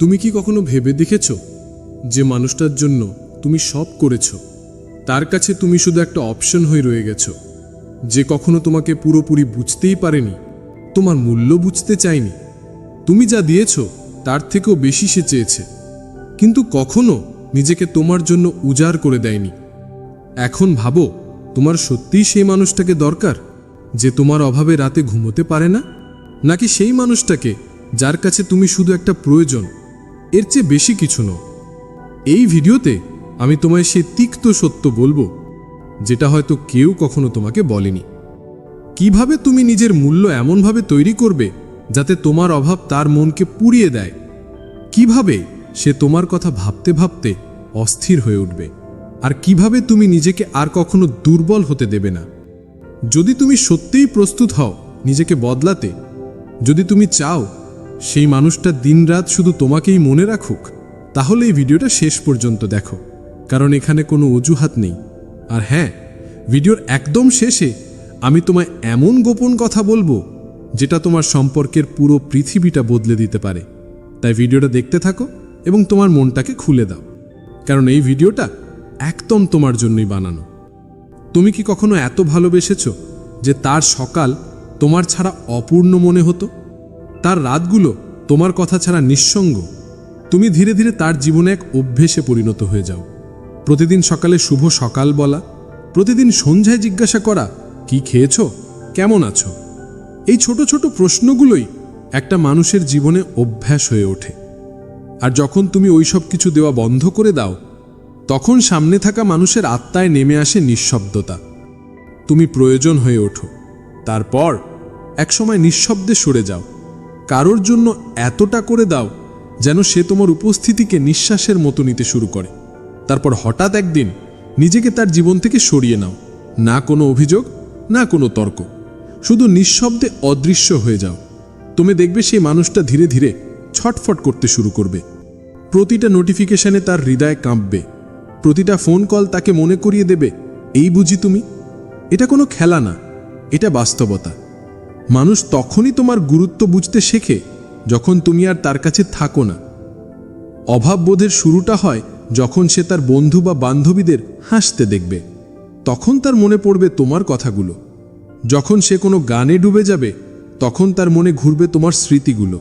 তুমি কি কখনো ভেবে দেখেছ যে মানুষটার জন্য তুমি সব করেছ? তার কাছে তুমি শুধু একটা অপশন হয়ে রয়ে গেছো, যে কখনো তোমাকে পুরোপুরি বুঝতেই পারেনি, তোমার মূল্য বুঝতে চায়নি। তুমি যা দিয়েছ, তার থেকেও বেশি সে চেয়েছে, কিন্তু কখনো নিজেকে তোমার জন্য উজাড় করে দেয়নি। এখন ভাবো, তোমার সত্যিই সেই মানুষটাকে দরকার, যে তোমার অভাবে রাতে ঘুমোতে পারে না? নাকি সেই মানুষটাকে, যার কাছে তুমি শুধু একটা প্রয়োজন এর চেয়ে বেশি কিছু নও এই ভিডিওতে আমি তোমায় সে তিক্ত সত্য বলব, যেটা হয়তো কেউ কখনো তোমাকে বলেনি। কীভাবে তুমি নিজের মূল্য এমনভাবে তৈরি করবে, যাতে তোমার অভাব তার মনকে পুড়িয়ে দেয়? কীভাবে সে তোমার কথা ভাবতে ভাবতে অস্থির হয়ে উঠবে? আর কীভাবে তুমি নিজেকে আর কখনো দুর্বল হতে দেবে না? যদি তুমি সত্যিই প্রস্তুত হও নিজেকে বদলাতে, যদি তুমি চাও সেই মানুষটা দিনরাত শুধু তোমাকেই মনে রাখুক? তাহলে এই ভিডিওটা শেষ পর্যন্ত দেখো। কারণ এখানে কোনো অজুহাত নেই। আর হ্যাঁ ভিডিওর একদম শেষে আমি তোমায় এমন গোপন কথা বলব, যেটা তোমার সম্পর্কের পুরো পৃথিবীটা বদলে দিতে পারে। তাই ভিডিওটা দেখতে থাকো এবং তোমার মনটাকে খুলে দাও। কারণ এই ভিডিওটা একদম তোমার জন্যই বানানো। তুমি কি কখনো এত ভালোবেসেছ যে তার সকাল তোমার ছাড়া অপূর্ণ মনে হতো? তার রাতগুলো তোমার কথা ছাড়া নিঃসঙ্গ। তুমি ধীরে ধীরে তার জীবনে এক অভ্যেসে পরিণত হয়ে যাও। প্রতিদিন সকালে শুভ সকাল বলা, প্রতিদিন সন্ধ্যায় জিজ্ঞাসা করা, কি খেয়েছ? কেমন আছো? এই ছোট ছোট প্রশ্নগুলোই একটা মানুষের জীবনে অভ্যাস হয়ে ওঠে। আর যখন তুমি ওই সব কিছু দেওয়া বন্ধ করে দাও, তখন সামনে থাকা মানুষের আত্মায় নেমে আসে নিঃশব্দতা। তুমি প্রয়োজন হয়ে ওঠো। তারপর একসময় নিঃশব্দে সরে যাও। কারোর জন্য এতটা করে দাও যেন সে তোমার উপস্থিতিকে নিঃশ্বাসের মতো নিতে শুরু করে। তারপর হঠাৎ একদিন নিজেকে তার জীবন থেকে সরিয়ে নাও। না কোনো অভিযোগ, না কোনো তর্ক। শুধু নিঃশব্দে অদৃশ্য হয়ে যাও। তুমি দেখবে সেই মানুষটা ধীরে ধীরে ছটফট করতে শুরু করবে। প্রতিটা নোটিফিকেশনে তার হৃদয় কাঁপবে। প্রতিটা ফোন কল তাকে মনে করিয়ে দেবে, এই বুঝি তুমি? এটা কোনো খেলা না। এটা বাস্তবতা। মানুষ তখনই তোমার গুরুত্ব বুঝতে শেখে, যখন তুমি আর তার কাছে থাকো না। অভাববোধের শুরুটা হয় যখন সে তার বন্ধু বা বান্ধবীদের হাসতে দেখবে। তখন তার মনে পড়বে তোমার কথাগুলো। যখন সে কোনো গানে ডুবে যাবে, তখন তার মনে ঘুরবে তোমার স্মৃতিগুলো।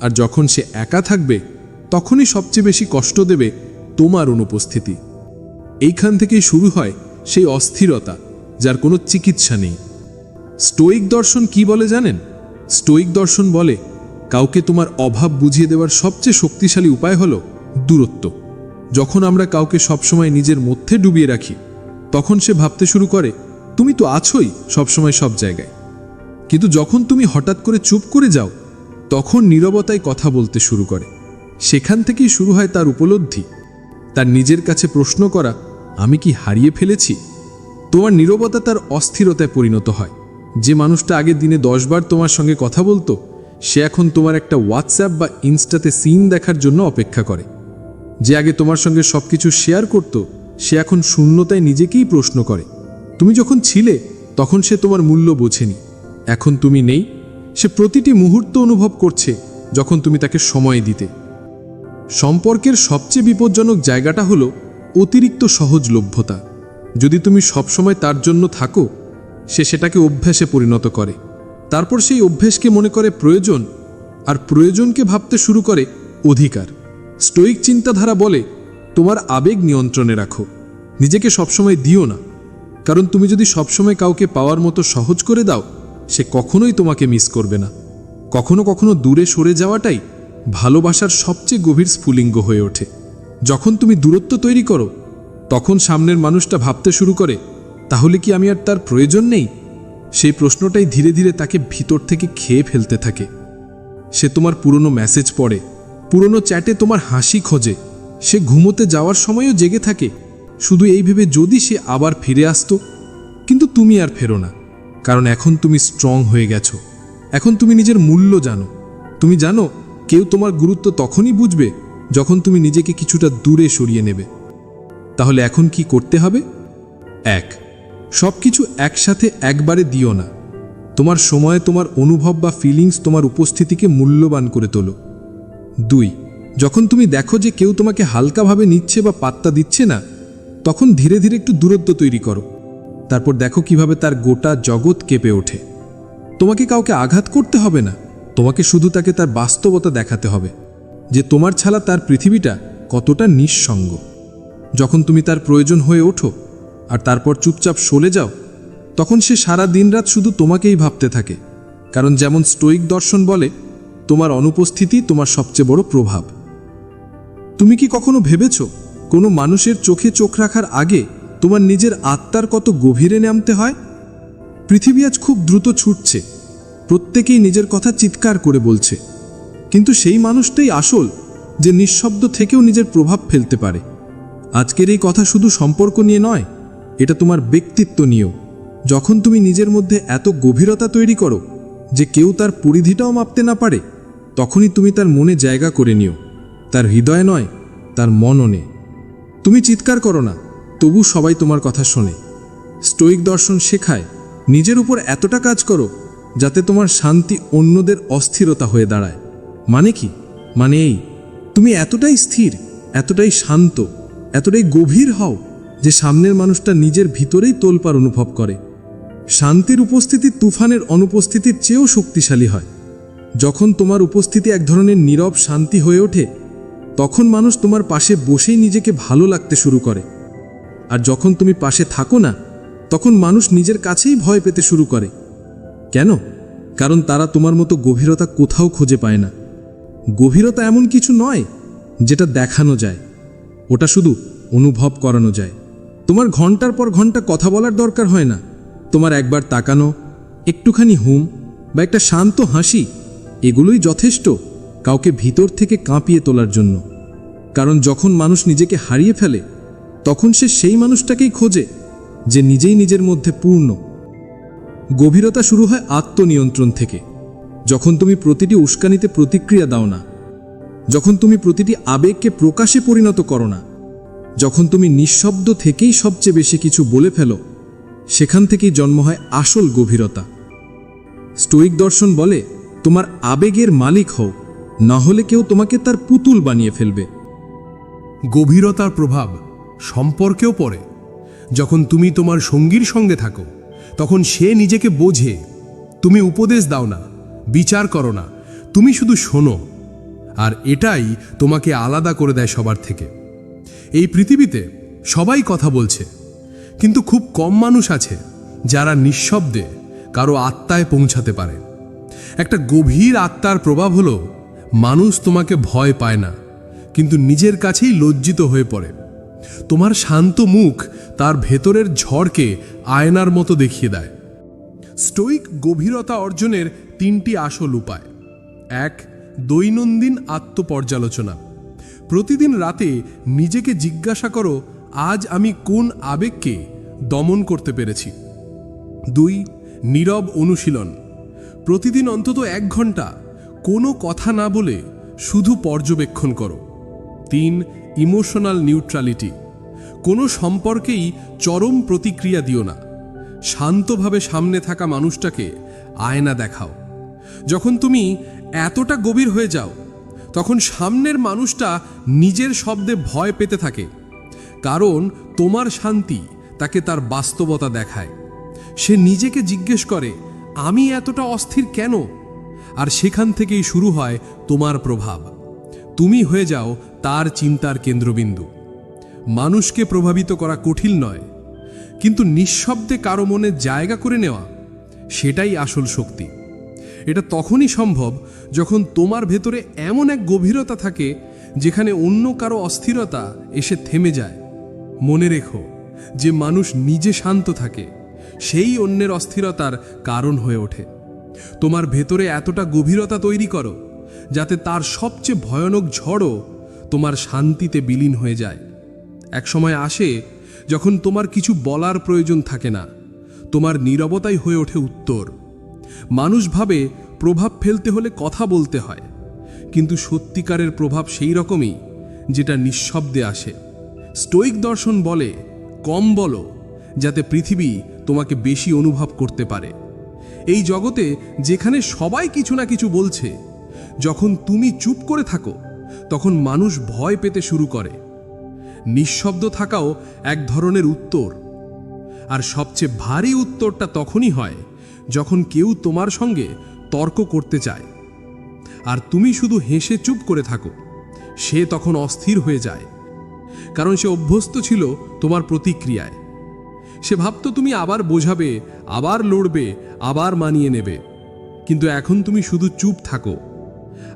আর যখন সে একা থাকবে, তখনই সবচেয়ে বেশি কষ্ট দেবে তোমার অনুপস্থিতি। এইখান থেকেই শুরু হয় সেই অস্থিরতা, যার কোনো চিকিৎসা নেই। স্টোইক দর্শন কি বলে জানেন? স্টোইক দর্শন বলে, কাউকে তোমার অভাব বুঝিয়ে দেওয়ার সবচেয়ে শক্তিশালী উপায় হলো দূরত্ব। যখন আমরা কাউকে সবসময় নিজের মধ্যে ডুবিয়ে রাখি, তখন সে ভাবতে শুরু করে, তুমি তো আছোই সবসময় সব জায়গায়। কিন্তু যখন তুমি হঠাৎ করে চুপ করে যাও, তখন নীরবতায় কথা বলতে শুরু করে। সেখান থেকেই শুরু হয় তার উপলব্ধি। তার নিজের কাছে প্রশ্ন করা, আমি কি হারিয়ে ফেলেছি? তোমার নীরবতা তার অস্থিরতায় পরিণত হয়। যে মানুষটা আগে দিনে দশবার তোমার সঙ্গে কথা বলতো, সে এখন তোমার একটা হোয়াটসঅ্যাপ বা ইনস্টাতে সিন দেখার জন্য অপেক্ষা করে। যে আগে তোমার সঙ্গে সব কিছু শেয়ার করত, সে এখন শূন্যতায় নিজেকেই প্রশ্ন করে। তুমি যখন ছিলে, তখন সে তোমার মূল্য বোঝেনি। এখন তুমি নেই। সে প্রতিটি মুহূর্ত অনুভব করছে যখন তুমি তাকে সময় দিতে। সম্পর্কের সবচেয়ে বিপজ্জনক জায়গাটা হলো অতিরিক্ত সহজলভ্যতা। যদি তুমি সবসময় তার জন্য থাকো সে সেটাকে অভ্যাসে পরিণত করে। তারপর সেই অভ্যেসকে মনে করে প্রয়োজন আর প্রয়োজনকে ভাবতে শুরু করে অধিকার। স্টোইক চিন্তাধারা বলে, তোমার আবেগ নিয়ন্ত্রণে রাখো। নিজেকে সবসময় দিও না। কারণ তুমি যদি সবসময় কাউকে পাওয়ার মতো সহজ করে দাও, সে কখনোই তোমাকে মিস করবে না। কখনো কখনো দূরে সরে যাওয়াটাই ভালোবাসার সবচেয়ে গভীর স্ফুলিঙ্গ হয়ে ওঠে। যখন তুমি দূরত্ব তৈরি করো, তখন সামনের মানুষটা ভাবতে শুরু করে তাহলে কি আমি আর তার প্রয়োজন নেই? সেই প্রশ্নটাই ধীরে ধীরে তাকে ভিতর থেকে খেয়ে ফেলতে থাকে। সে তোমার পুরনো মেসেজ পড়ে। পুরনো চ্যাটে তোমার হাসি খোঁজে। সে ঘুমোতে যাওয়ার সময়ও জেগে থাকে। শুধু এই ভেবে যদি সে আবার ফিরে আসতো, কিন্তু তুমি আর ফেরো না। কারণ এখন তুমি স্ট্রং হয়ে গেছো। এখন তুমি নিজের মূল্য জানো। তুমি জানো, কেউ তোমার গুরুত্ব তখনই বুঝবে যখন তুমি নিজেকে কিছুটা দূরে সরিয়ে নেবে। তাহলে এখন কি করতে হবে? এক সব কিছু একসাথে একবারে দিও না। তোমার সময়ে তোমার অনুভব বা ফিলিংস তোমার উপস্থিতিকে মূল্যবান করে তোলো। দুই, যখন তুমি দেখো যে কেউ তোমাকে হালকাভাবে নিচ্ছে বা পাত্তা দিচ্ছে না, তখন ধীরে ধীরে একটু দূরত্ব তৈরি করো। তারপর দেখো কীভাবে তার গোটা জগৎ কেঁপে ওঠে। তোমাকে কাউকে আঘাত করতে হবে না, তোমাকে শুধু তাকে তার বাস্তবতা দেখাতে হবে, যে তোমার ছাড়া তার পৃথিবীটা কতটা নিঃসঙ্গ। যখন তুমি তার প্রয়োজন হয়ে ওঠো আর তারপর চুপচাপ সলে যাও, তখন সে সারা দিনরাত শুধু তোমাকেই ভাবতে থাকে, কারণ যেমন স্টোইক দর্শন বলে, তোমার অনুপস্থিতি তোমার সবচেয়ে বড় প্রভাব। তুমি কি কখনো ভেবেছ, কোনো মানুষের চোখে চোখ রাখার আগে তোমার নিজের আত্মার কত গভীরে নামতে হয়? পৃথিবী আজ খুব দ্রুত ছুটছে, প্রত্যেকেই নিজের কথা চিৎকার করে বলছে, কিন্তু সেই মানুষটাই আসল যে নিঃশব্দ থেকেও নিজের প্রভাব ফেলতে পারে। আজকের এই কথা শুধু সম্পর্ক নিয়ে নয় এটা তোমার ব্যক্তিত্ব নিয়েও। যখন তুমি নিজের মধ্যে এত গভীরতা তৈরি করো যে কেউ তার পরিধিটাও মাপতে না পারে, তখনই তুমি তার মনে জায়গা করে নিও। তার হৃদয় নয়, তার মননে তুমি চিৎকার করো না, তবু সবাই তোমার কথা শোনে। স্টোইক দর্শন শেখায়, নিজের উপর এতটা কাজ করো যাতে তোমার শান্তি অন্যদের অস্থিরতা হয়ে দাঁড়ায়। মানে কি? মানে এই, তুমি এতটাই স্থির, এতটাই শান্ত, এতটাই গভীর হও যে সামনের মানুষটা নিজের ভিতরেই তোলপার অনুভব করে। শান্তির উপস্থিতি তুফানের অনুপস্থিতির চেয়েও শক্তিশালী হয়। যখন তোমার উপস্থিতি এক ধরনের নীরব শান্তি হয়ে ওঠে, তখন মানুষ তোমার পাশে বসেই নিজেকে ভালো লাগতে শুরু করে। আর যখন তুমি পাশে থাকো না, তখন মানুষ নিজের কাছেই ভয় পেতে শুরু করে। কেন? কারণ তারা তোমার মতো গভীরতা কোথাও খুঁজে পায় না। গভীরতা এমন কিছু নয়, যেটা দেখানো যায়। ওটা শুধু অনুভব করানো যায়। তোমার ঘণ্টার পর ঘণ্টা কথা বলার দরকার হয় না। তোমার একবার তাকানো, একটুখানি হুম বা একটা শান্ত হাসি, এগুলোই যথেষ্ট কাউকে ভিতর থেকে কাঁপিয়ে তোলার জন্য। কারণ যখন মানুষ নিজেকে হারিয়ে ফেলে, তখন সে সেই মানুষটাকেই খোঁজে, যে নিজেই নিজের মধ্যে পূর্ণ। গভীরতা শুরু হয় আত্মনিয়ন্ত্রণ থেকে। যখন তুমি প্রতিটি উস্কানিতে প্রতিক্রিয়া দাও না, যখন তুমি প্রতিটি আবেগকে প্রকাশে পরিণত করো না যখন তুমি নিঃশব্দ থেকেই সবচেয়ে বেশি কিছু বলে ফেলো, সেখান থেকেই জন্ম হয় আসল গভীরতা। স্টোইক দর্শন বলে, তোমার আবেগের মালিক হও, না হলে কেউ তোমাকে তার পুতুল বানিয়ে ফেলবে। গভীরতার প্রভাব সম্পর্কেও পড়ে। যখন তুমি তোমার সঙ্গীর সঙ্গে থাকো, তখন সে নিজেকে বোঝে, তুমি উপদেশ দাও না, বিচার করো না, তুমি শুধু শোনো, আর এটাই তোমাকে আলাদা করে দেয় সবার থেকে। এই পৃথিবীতে সবাই কথা বলছে। কিন্তু খুব কম মানুষ আছে যারা নিঃশব্দে কারও আত্মায় পৌঁছাতে পারে। একটা গভীর আত্মার প্রভাব হলো মানুষ তোমাকে ভয় পায় না, কিন্তু নিজের কাছেই লজ্জিত হয়ে পড়ে। তোমার শান্ত মুখ তার ভেতরের ঝড়কে আয়নার মতো দেখিয়ে দেয়। স্টোইক গভীরতা অর্জনের তিনটি আসল উপায়। এক, দৈনন্দিন আত্মপর্যালোচনা। প্রতিদিন রাতে নিজেকে জিজ্ঞাসা করো, আজ আমি কোন আবেগকে দমন করতে পেরেছি? দুই, নীরব অনুশীলন। প্রতিদিন অন্তত এক ঘণ্টা কোনো কথা না বলে শুধু পর্যবেক্ষণ করো। তিন, ইমোশনাল নিউট্রালিটি। কোনো সম্পর্কেই চরম প্রতিক্রিয়া দিও না। শান্তভাবে সামনে থাকা মানুষটাকে আয়না দেখাও। যখন তুমি এতটা গভীর হয়ে যাও তখন সামনের মানুষটা নিজের শব্দে ভয় পেতে থাকে। কারণ তোমার শান্তি তাকে তার বাস্তবতা দেখায়। সে নিজেকে জিজ্ঞেস করে, আমি এতটা অস্থির কেন? আর সেখান থেকেই শুরু হয় তোমার প্রভাব। তুমি হয়ে যাও তার চিন্তার কেন্দ্রবিন্দু। মানুষকে প্রভাবিত করা কঠিন নয়। কিন্তু নিঃশব্দে কারও মনে জায়গা করে নেওয়া, সেটাই আসল শক্তি। এটা তখনই সম্ভব যখন তোমার ভেতরে এমন এক গভীরতা থাকে যেখানে অন্য কারও অস্থিরতা এসে থেমে যায়। মনে রেখো যে মানুষ নিজে শান্ত থাকে, সেই অন্যের অস্থিরতার কারণ হয়ে ওঠে। তোমার ভেতরে এতটা গভীরতা তৈরি করো যাতে তার সবচেয়ে ভয়ানক ঝড়ও তোমার শান্তিতে বিলীন হয়ে যায়। এক সময় আসে যখন তোমার কিছু বলার প্রয়োজন থাকে না, তোমার নীরবতাই হয়ে ওঠে উত্তর। মানুষ ভাবে প্রভাব ফেলতে হলে কথা বলতে হয়। কিন্তু সত্যিকারের প্রভাব সেই রকমই যেটা নিঃশব্দে আসে। স্টোইক দর্শন বলে, কম বলো, যাতে পৃথিবী তোমাকে বেশি অনুভব করতে পারে। এই জগতে যেখানে সবাই কিছু না কিছু বলছে, যখন তুমি চুপ করে থাকো, তখন মানুষ ভয় পেতে শুরু করে। নিঃশব্দ থাকাও এক ধরনের উত্তর। আর সবচেয়ে ভারী উত্তরটা তখনই হয় যখন কেউ তোমার সঙ্গে তর্ক করতে চায়। আর তুমি শুধু হেসে চুপ করে থাকো। সে তখন অস্থির হয়ে যায়। কারণ সে অভ্যস্ত ছিল তোমার প্রতিক্রিয়ায়। সে ভাবত তুমি আবার বোঝাবে, আবার লড়বে, আবার মানিয়ে নেবে। কিন্তু এখন তুমি শুধু চুপ থাকো।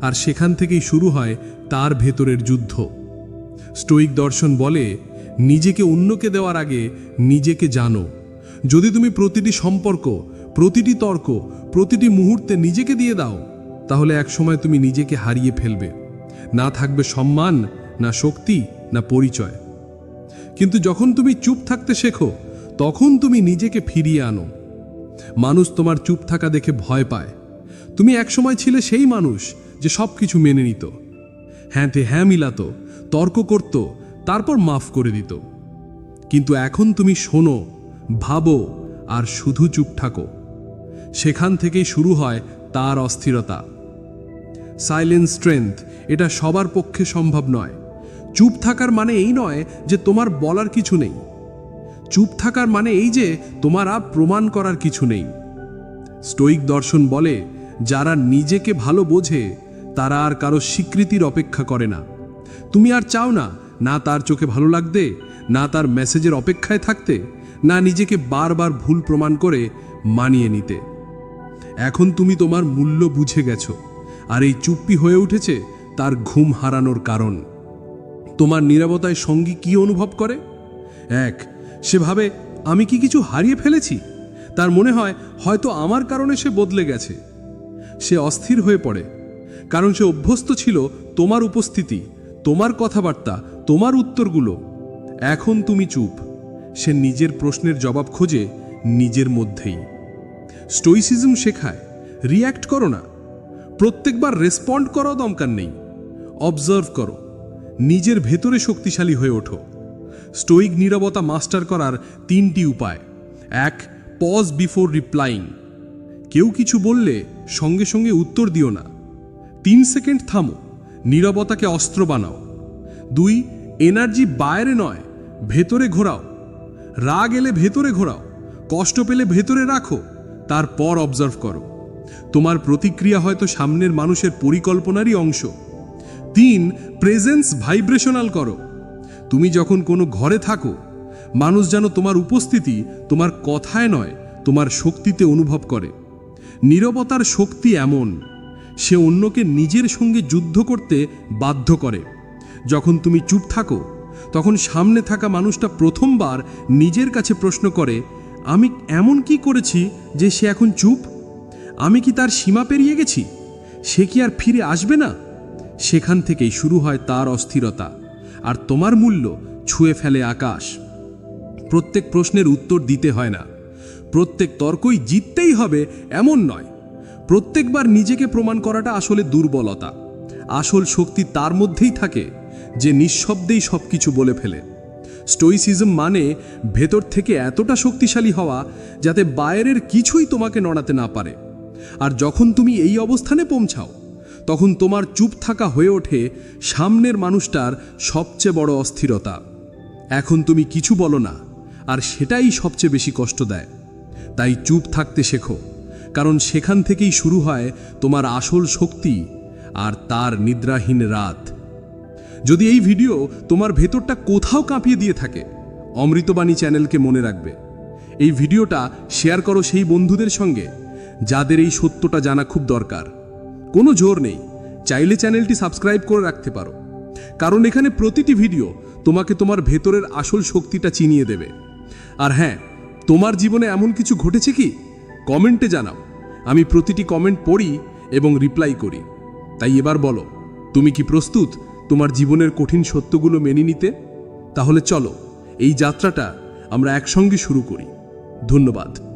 আর সেখান থেকেই শুরু হয় তার ভেতরের যুদ্ধ। স্টোইক দর্শন বলে, নিজেকে অন্যকে দেওয়ার আগে নিজেকে জানো। যদি তুমি প্রতিটি সম্পর্ক প্রতিটি তর্ক, প্রতিটি মুহূর্তে নিজেকে দিয়ে দাও, তাহলে একসময় তুমি নিজেকে হারিয়ে ফেলবে। না থাকবে সম্মান, না শক্তি, না পরিচয়। কিন্তু যখন তুমি চুপ থাকতে শেখো, তখন তুমি নিজেকে ফিরিয়ে আনো। মানুষ তোমার চুপ থাকা দেখে ভয় পায়। তুমি একসময় ছিলে সেই মানুষ যে সব কিছু মেনে নিত। হ্যাঁতে হ্যাঁ মিলাত, তর্ক করত, তারপর মাফ করে দিত। কিন্তু এখন তুমি শোনো, ভাবো, আর শুধু চুপ থাকো। সেখান থেকেই শুরু হয় তার অস্থিরতা। সাইলেন্স স্ট্রেংথ এটা সবার পক্ষে সম্ভব নয়। চুপ থাকার মানে এই নয় যে তোমার বলার কিছু নেই। চুপ থাকার মানে এই যে তোমার আর প্রমাণ করার কিছু নেই। স্টোইক দর্শন বলে, যারা নিজেকে ভালো বোঝে, তারা আর কারও স্বীকৃতির অপেক্ষা করে না। তুমি আর চাও না না তার চোখে ভালো লাগতে, না তার মেসেজের অপেক্ষায় থাকতে, না নিজেকে বারবার ভুল প্রমাণ করে মানিয়ে নিতে। এখন তুমি তোমার মূল্য বুঝে গেছো। আর এই চুপ্পি হয়ে উঠেছে তার ঘুম হারানোর কারণ। তোমার নিরাপত্তায় সঙ্গী কি অনুভব করে? এক সে ভাবে আমি কি কিছু হারিয়ে ফেলেছি? তার মনে হয় হয়তো আমার কারণে সে বদলে গেছে। সে অস্থির হয়ে পড়ে। কারণ সে অভ্যস্ত ছিল তোমার উপস্থিতি, তোমার কথাবার্তা, তোমার উত্তরগুলো। এখন তুমি চুপ। সে নিজের প্রশ্নের জবাব খোঁজে নিজের মধ্যেই। স্টোইসিজম শেখায়, রিয়্যাক্ট করো না। প্রত্যেকবার রেসপন্ড করাও দমকার নেই। অবজার্ভ করো, নিজের ভেতরে শক্তিশালী হয়ে ওঠো। স্টোইক নীরবতা মাস্টার করার তিনটি উপায়। এক পজ বিফোর রিপ্লাইং কেউ কিছু বললে সঙ্গে সঙ্গে উত্তর দিও না। তিন সেকেন্ড থামো, নীরবতাকে অস্ত্র বানাও। দুই, এনার্জি বাইরে নয়, ভেতরে ঘোরাও। রাগ এলে ভেতরে ঘোরাও, কষ্ট পেলে ভেতরে রাখো। তারপর অবজার্ভ করো। তোমার প্রতিক্রিয়া হয়তো সামনের মানুষের পরিকল্পনারই অংশ। তিন প্রেজেন্স ভাইব্রেশনাল করো। তুমি যখন কোনো ঘরে থাকো, মানুষ যেন তোমার উপস্থিতি, তোমার কথায় নয়, তোমার শক্তিতে অনুভব করে। নীরবতার শক্তি এমন, সে অন্যকে নিজের সঙ্গে যুদ্ধ করতে বাধ্য করে। যখন তুমি চুপ থাকো, তখন সামনে থাকা মানুষটা প্রথমবার নিজের কাছে প্রশ্ন করে আমি এমন কি করেছি যে সে এখন চুপ? আমি কি তার সীমা পেরিয়ে গেছি? সে কি আর ফিরে আসবে না? সেখান থেকেই শুরু হয় তার অস্থিরতা, আর তোমার মূল্য ছুঁয়ে ফেলে আকাশ। প্রত্যেক প্রশ্নের উত্তর দিতে হয় না। প্রত্যেক তর্কই জিততেই হবে এমন নয়। প্রত্যেকবার নিজেকে প্রমাণ করাটা আসলে দুর্বলতা। আসল শক্তি তার মধ্যেই থাকে, যে নিঃশব্দেই সব কিছু বলে ফেলে। স্টোইসিজম মানে ভেতর থেকে এতটা শক্তিশালী হওয়া যাতে বাইরের কিছুই তোমাকে নড়াতে না পারে। আর যখন তুমি এই অবস্থানে পৌঁছাও, তখন তোমার চুপ থাকা হয়ে ওঠে সামনের মানুষটার সবচেয়ে বড় অস্থিরতা। এখন তুমি কিছু বলো না, আর সেটাই সবচেয়ে বেশি কষ্ট দেয়। তাই চুপ থাকতে শেখো, কারণ সেখান থেকেই শুরু হয় তোমার আসল শক্তি আর তার নিদ্রাহীন রাত। যদি এই ভিডিও তোমার ভেতরটা কোথাও কাঁপিয়ে দিয়ে থাকে, অমৃতবাণী চ্যানেলকে মনে রাখবে। এই ভিডিওটা শেয়ার করো সেই বন্ধুদের সঙ্গে, যাদের এই সত্যটা জানা খুব দরকার। কোনো জোর নেই, চাইলে চ্যানেলটি সাবস্ক্রাইব করে রাখতে পারো। কারণ এখানে প্রতিটি ভিডিও তোমাকে তোমার ভেতরের আসল শক্তিটা চিনিয়ে দেবে। আর হ্যাঁ তোমার জীবনে এমন কিছু ঘটেছে কি? কমেন্টে জানাও। আমি প্রতিটি কমেন্ট পড়ি এবং রিপ্লাই করি। তাই এবার বলো, তুমি কি প্রস্তুত? তোমার জীবনের কঠিন সত্যগুলো মেনে নিতে, তাহলে চলো, এই যাত্রাটা আমরা একসঙ্গে শুরু করি। ধন্যবাদ।